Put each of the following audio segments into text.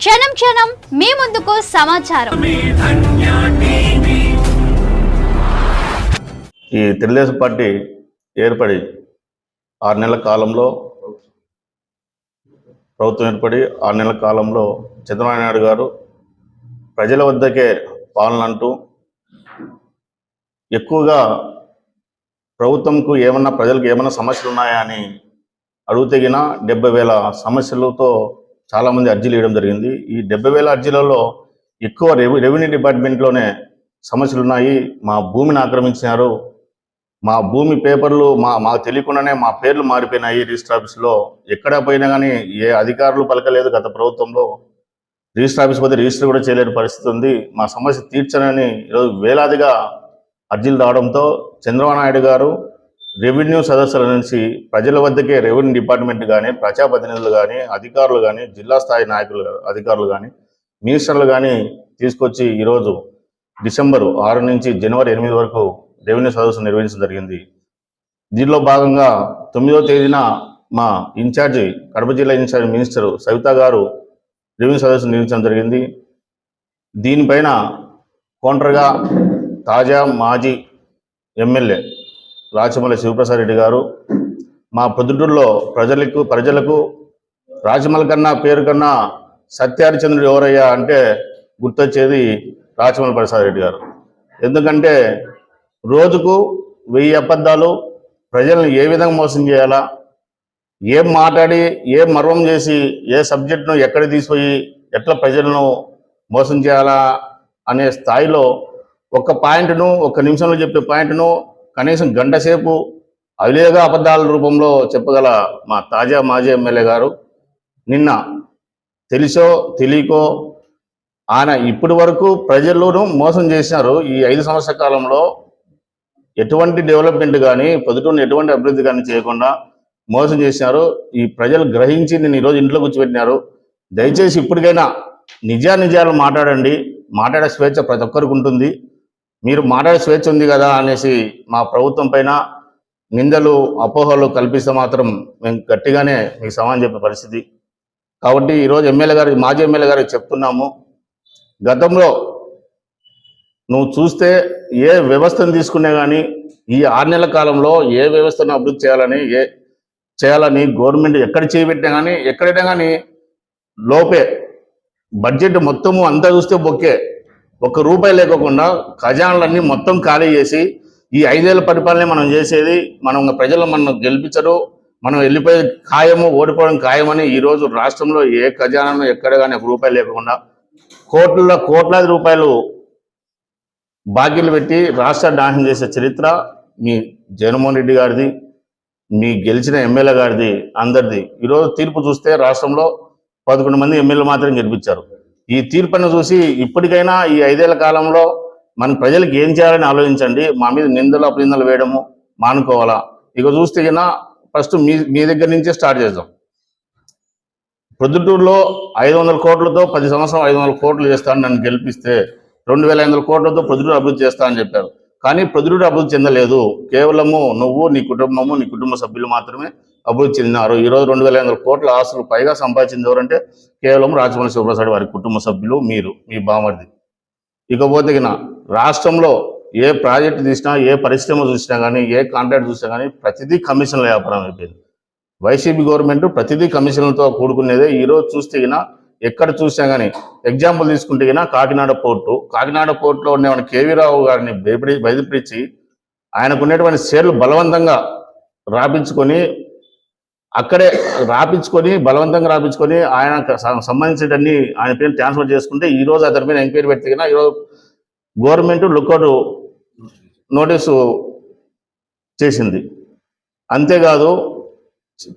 క్షణం క్షణం మీ ముందుకు సమాచారం. ఈ తెలుగుదేశం పార్టీ ఏర్పడి ఆరు నెలల కాలంలో ప్రభుత్వం ఏర్పడి ఆరు నెలల కాలంలో చంద్రబాబు నాయుడు గారు ప్రజల వద్దకే పాలన అంటూ ఎక్కువగా ప్రభుత్వంకు ఏమన్నా ప్రజలకు ఏమన్నా సమస్యలు ఉన్నాయా అని అడుగుతగిన డెబ్బై వేల సమస్యలతో చాలామంది అర్జీలు ఇవ్వడం జరిగింది. ఈ డెబ్బై వేల అర్జీలలో ఎక్కువ రెవె రెవెన్యూ డిపార్ట్మెంట్లోనే సమస్యలు ఉన్నాయి. మా భూమిని ఆక్రమించినారు. మా భూమి పేపర్లు మా మాకు తెలియకుండానే మా పేర్లు మారిపోయినాయి రిజిస్టర్ ఆఫీస్లో. ఎక్కడ పోయినా కానీ ఏ అధికారులు పలకలేదు గత ప్రభుత్వంలో. రిజిస్టర్ ఆఫీస్ పోతే రిజిస్టర్ కూడా చేయలేని పరిస్థితి ఉంది. మా సమస్య తీర్చనని ఈరోజు వేలాదిగా అర్జీలు రావడంతో చంద్రబాబు నాయుడు గారు రెవెన్యూ సదస్సుల నుంచి ప్రజల వద్దకే రెవెన్యూ డిపార్ట్మెంట్ కానీ ప్రజాప్రతినిధులు కానీ అధికారులు కానీ జిల్లా స్థాయి నాయకులు అధికారులు కానీ మినిస్టర్లు కానీ తీసుకొచ్చి ఈరోజు డిసెంబరు ఆరు నుంచి జనవరి ఎనిమిది వరకు రెవెన్యూ సదస్సు నిర్వహించడం జరిగింది. దీనిలో భాగంగా తొమ్మిదో తేదీన మా ఇన్ఛార్జి కడప జిల్లా ఇన్ఛార్జి మినిస్టర్ సవిత గారు రెవెన్యూ సదస్సు నిర్వహించడం జరిగింది. దీనిపైన కౌంటర్గా తాజా మాజీ ఎమ్మెల్యే రాచమల్లి శివప్రసాద్ రెడ్డి గారు మా పొద్దుటూరులో ప్రజలకు ప్రజలకు రాచమల్లి కన్నా పేరు కన్నా సత్యహరిచంద్రుడు ఎవరయ్యా అంటే గుర్తొచ్చేది రాచమల్లి ప్రసాద్ రెడ్డి గారు. ఎందుకంటే రోజుకు వెయ్యి అబద్ధాలు ప్రజలను ఏ విధంగా మోసం చేయాలా ఏం మాట్లాడి ఏం మర్మం చేసి ఏ సబ్జెక్టును ఎక్కడ తీసిపోయి ఎట్లా ప్రజలను మోసం చేయాలా అనే స్థాయిలో ఒక పాయింట్ను ఒక నిమిషంలో చెప్పే పాయింట్ను కనీసం గంట సేపు అవిలేగా అబద్ధాల రూపంలో చెప్పగల మా తాజా మాజీ ఎమ్మెల్యే గారు. నిన్న తెలిసో తెలియకో ఆయన ఇప్పటి వరకు ప్రజలను మోసం చేసినారు. ఈ ఐదు సంవత్సరాల కాలంలో ఎటువంటి డెవలప్మెంట్ కానీ పొద్దుటూరుని ఎటువంటి అభివృద్ధి కానీ చేయకుండా మోసం చేసినారు. ఈ ప్రజలు గ్రహించి నేను ఈరోజు ఇంట్లో కూర్చోబెట్టినారు. దయచేసి ఇప్పటికైనా నిజా నిజాలు మాట్లాడండి. మాట్లాడే స్వేచ్ఛ ప్రతి ఒక్కరికి ఉంటుంది. మీరు మాట్లాడే స్వేచ్ఛ ఉంది కదా అనేసి మా ప్రభుత్వం పైన నిందలు అపోహలు కల్పిస్తే మాత్రం మేము గట్టిగానే మీకు సమాధానం చెప్పే పరిస్థితి. కాబట్టి ఈరోజు ఎమ్మెల్యే గారికి మాజీ ఎమ్మెల్యే గారికి చెప్తున్నాము. గతంలో నువ్వు చూస్తే ఏ వ్యవస్థను తీసుకునే కానీ ఈ ఆరు నెలల కాలంలో ఏ వ్యవస్థను అభివృద్ధి చేయాలని ఏ చేయాలని గవర్నమెంట్ ఎక్కడ చేయబెట్టినా కానీ ఎక్కడైనా కానీ లోపే బడ్జెట్ మొత్తము అంతా చూస్తే బొక్కే. ఒక్క రూపాయి లేకోకుండా ఖజానాలన్నీ మొత్తం ఖాళీ చేసి ఈ ఐదేళ్ళ పరిపాలన మనం చేసేది మనం ప్రజలు మనం గెలిపించరు మనం వెళ్ళిపోయే ఖాయము ఓడిపోవడం ఖాయమని ఈరోజు రాష్ట్రంలో ఏ ఖజానాను ఎక్కడ కానీ ఒక రూపాయి లేకుండా కోట్ల కోట్లాది రూపాయలు బాకీలు పెట్టి రాష్ట్ర నాశనం చేసే చరిత్ర మీ జగన్మోహన్ రెడ్డి గారిది మీ గెలిచిన ఎమ్మెల్యే గారిది అందరిది. ఈరోజు తీర్పు చూస్తే రాష్ట్రంలో పదకొండు మంది ఎమ్మెల్యే మాత్రం గెలిపించారు. ఈ తీర్పును చూసి ఇప్పటికైనా ఈ ఐదేళ్ళ కాలంలో మన ప్రజలకు ఏం చేయాలని ఆలోచించండి. మా మీద నిందలు అపనిందలు వేయడము మానుకోవాలా? ఇక చూస్తే కన్నా ఫస్ట్ మీ మీ దగ్గర నుంచే స్టార్ట్ చేద్దాం. ప్రొద్దుటూరులో ఐదు వందల కోట్లతో పది సంవత్సరం ఐదు వందల కోట్లు చేస్తాను నన్ను గెలిపిస్తే రెండు వేల ఐదు వందల కోట్లతో ప్రొద్దుటూరు అభివృద్ధి చేస్తా అని చెప్పారు. కానీ ప్రొద్దుటూరు అభివృద్ధి చెందలేదు. కేవలము నువ్వు నీ కుటుంబము నీ కుటుంబ సభ్యులు మాత్రమే అభివృద్ధి చెందినారు. ఈరోజు రెండు వేల ఐదు వందల కోట్ల ఆస్తులు పైగా సంపాదించింది ఎవరంటే కేవలం రాజమౌళి శివప్రసాద్ వారి కుటుంబ సభ్యులు మీరు మీ బామర్ది. ఇకపోతే రాష్ట్రంలో ఏ ప్రాజెక్టు చూసినా ఏ పరిశ్రమ చూసినా కానీ ఏ కాంట్రాక్ట్ చూసినా కానీ ప్రతిదీ కమిషన్ల వ్యాపారం అయిపోయింది. వైసీపీ గవర్నమెంట్ ప్రతిదీ కమిషన్లతో కూడుకునేదే. ఈరోజు చూస్తే ఎక్కడ చూసినా కానీ ఎగ్జాంపుల్ తీసుకుంటే గిన కాకినాడ పోర్టు. కాకినాడ పోర్టులో ఉన్న కేవీ రావు గారిని భయపడి బయటపరిచి ఆయనకు ఉండేటువంటి షేర్లు బలవంతంగా రాపించుకొని అక్కడే రాపించుకొని బలవంతంగా రాపించుకొని ఆయన సంబంధించినన్ని ఆయన పేరు ట్రాన్స్ఫర్ చేసుకుంటే ఈ రోజు అతని మీద ఎంక్వైరీ పెడితే కన్నా ఈరోజు గవర్నమెంట్ లుక్అవుట్ నోటీసు చేసింది. అంతేకాదు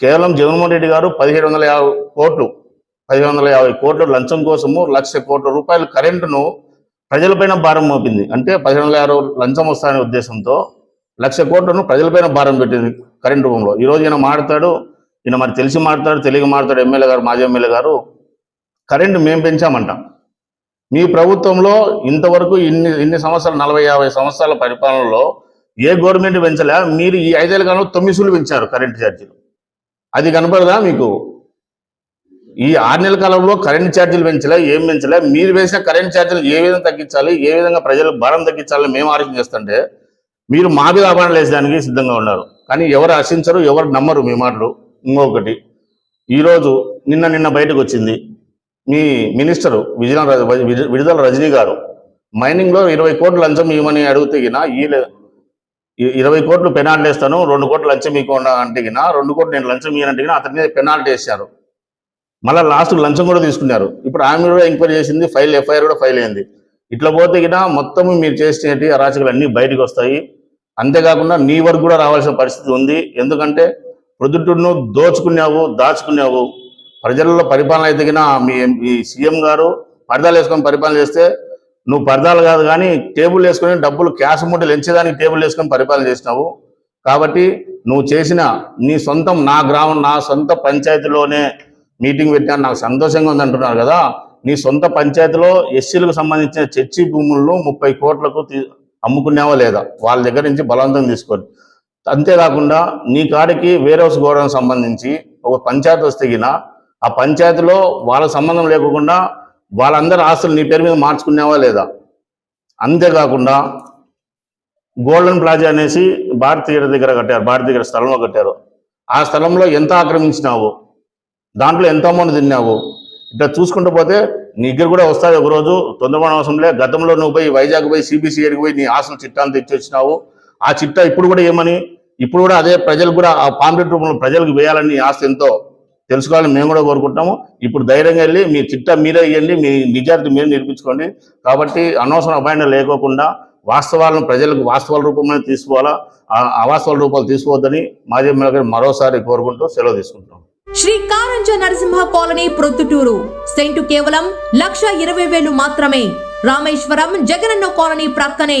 కేవలం జగన్మోహన్ రెడ్డి గారు పదిహేడు వందల యాభై కోట్లు పదిహేడు వందల యాభై కోట్లు లంచం కోసము లక్ష కోట్ల రూపాయల కరెంటును ప్రజలపైన భారం మోపింది. అంటే పదిహేను వందల యాభై లంచం వస్తాయనే ఉద్దేశంతో లక్ష కోట్లను ప్రజలపైన భారం పెట్టింది కరెంట్ రూపంలో. ఈరోజు ఈయన మాడతాడు ఈయన మరి తెలిసి మాట్లాడు తెలియక మాట్లాడు ఎమ్మెల్యే గారు మాజీ ఎమ్మెల్యే గారు కరెంటు మేము పెంచామంట. మీ ప్రభుత్వంలో ఇంతవరకు ఇన్ని ఇన్ని సంవత్సరాలు నలభై యాభై సంవత్సరాల పరిపాలనలో ఏ గవర్నమెంట్ పెంచలే? మీరు ఈ ఐదేళ్ళ కాలంలో తొమ్మిది సూలు పెంచారు కరెంటు ఛార్జీలు. అది కనపడదా మీకు? ఈ ఆరు నెలల కాలంలో కరెంట్ ఛార్జీలు పెంచలే ఏం పెంచలే? మీరు వేసిన కరెంట్ ఛార్జీలు ఏ విధంగా తగ్గించాలి? ఏ విధంగా ప్రజలకు భారం తగ్గించాలని మేము ఆలోచన చేస్తుంటే మీరు మా మీద ఆభరణ వేసడానికి సిద్ధంగా ఉన్నారు. కానీ ఎవరు హర్షించరు ఎవరు నమ్మరు మీ మాటలు. ఇంకొకటి. ఈరోజు నిన్న నిన్న బయటకు వచ్చింది. మీ మినిస్టరు విజయ విడుదల రజనీ గారు. మైనింగ్లో ఇరవై కోట్లు లంచం ఇవ్వమని అడిగితే గిన ఈలే ఇరవై కోట్లు పెనాల్టీ వేస్తాను రెండు కోట్లు లంచం ఇవ్వకుండా అంటే రెండు కోట్లు నేను లంచం ఇవ్వనంటేగినా అతని మీద పెనాల్టీ వేశారు. మళ్ళీ లాస్ట్ లంచం కూడా తీసుకున్నారు. ఇప్పుడు ఆమె కూడా ఎంక్వైరీ చేసింది ఫైల్ ఎఫ్ఐఆర్ కూడా ఫైల్ అయింది. ఇట్లా పోతే మొత్తం మీరు చేసినటువంటి అరాచకాలు అన్నీ బయటకు వస్తాయి. అంతేకాకుండా నీ వరకు కూడా రావాల్సిన పరిస్థితి ఉంది. ఎందుకంటే ప్రొద్దుటూరును దోచుకున్నావు దాచుకున్నావు. ప్రజల్లో పరిపాలన అయితే మీ మీ సీఎం గారు పరదాలు వేసుకొని పరిపాలన చేస్తే నువ్వు పరదాలు కాదు కానీ టేబుల్ వేసుకొని డబ్బులు క్యాష్ మూటలు ఎంచేదానికి టేబుల్ వేసుకొని పరిపాలన చేసినావు. కాబట్టి నువ్వు చేసిన నీ సొంతం నా గ్రామం నా సొంత పంచాయతీలోనే మీటింగ్ పెట్టాను నాకు సంతోషంగా ఉంది అంటున్నారు కదా. నీ సొంత పంచాయతీలో ఎస్సీలకు సంబంధించిన చర్చి భూములను ముప్పై కోట్లకు తీ- అమ్ముకున్నావా లేదా? వాళ్ళ దగ్గర నుంచి బలవంతం తీసుకొని అంతేకాకుండా నీ కాడికి వేరే గోడకు సంబంధించి ఒక పంచాయతీ వస్తే ఆ పంచాయతీలో వాళ్ళ సంబంధం లేకుండా వాళ్ళందరి ఆస్తులు నీ పేరు మీద మార్చుకున్నావా లేదా? అంతేకాకుండా గోల్డెన్ ప్లాజా అనేసి భారతీయుల దగ్గర కట్టారు భారతీయ దగ్గర స్థలంలో కట్టారు. ఆ స్థలంలో ఎంత ఆక్రమించినావు? దాంట్లో ఎంత అమౌంట్ తిన్నావు? ఇట్లా చూసుకుంటూ పోతే నీ దగ్గర కూడా వస్తాయి ఒకరోజు. తొందరపడిన అవసరంలే గతంలో నువ్వు పోయి వైజాగ్ పోయి సిబిసిఐడికి పోయి నీ ఆసన చిట్టాలు తెచ్చి వచ్చినావు. ఆ చిట్టా ఇప్పుడు కూడా ఏమని? ఇప్పుడు కూడా అదే ప్రజలు కూడా ఆ పాంప్లెట్ రూపంలో ప్రజలకు వేయాలని ఆశ ఎంతో తెలుసుకోవాలని మేము కూడా కోరుకుంటాము ఇప్పుడు ధైర్యంగా వెళ్ళి మీ చిట్టా మీరే వెళ్ళి మీ నిజాయితీ మీరే నిరూపించుకోండి. కాబట్టి అనవసరం అపాయింట్ లేకోకుండా వాస్తవాలను ప్రజలకు వాస్తవాల రూపంలో తీసుకోవాలా ఆ అవాస్తవాల రూపాలు తీసుకోవద్దని మాజీ ఎమ్మెల్యే మరోసారి కోరుకుంటూ సెలవు తీసుకుంటాం శ్రీ కారంజ నరసింహ కాలనీ ప్రొద్దుటూరు. సెంటు కేవలం లక్ష ఇరవై వేలు మాత్రమే. రామేశ్వరం జగనన్న కాలనీ ప్రక్కనే.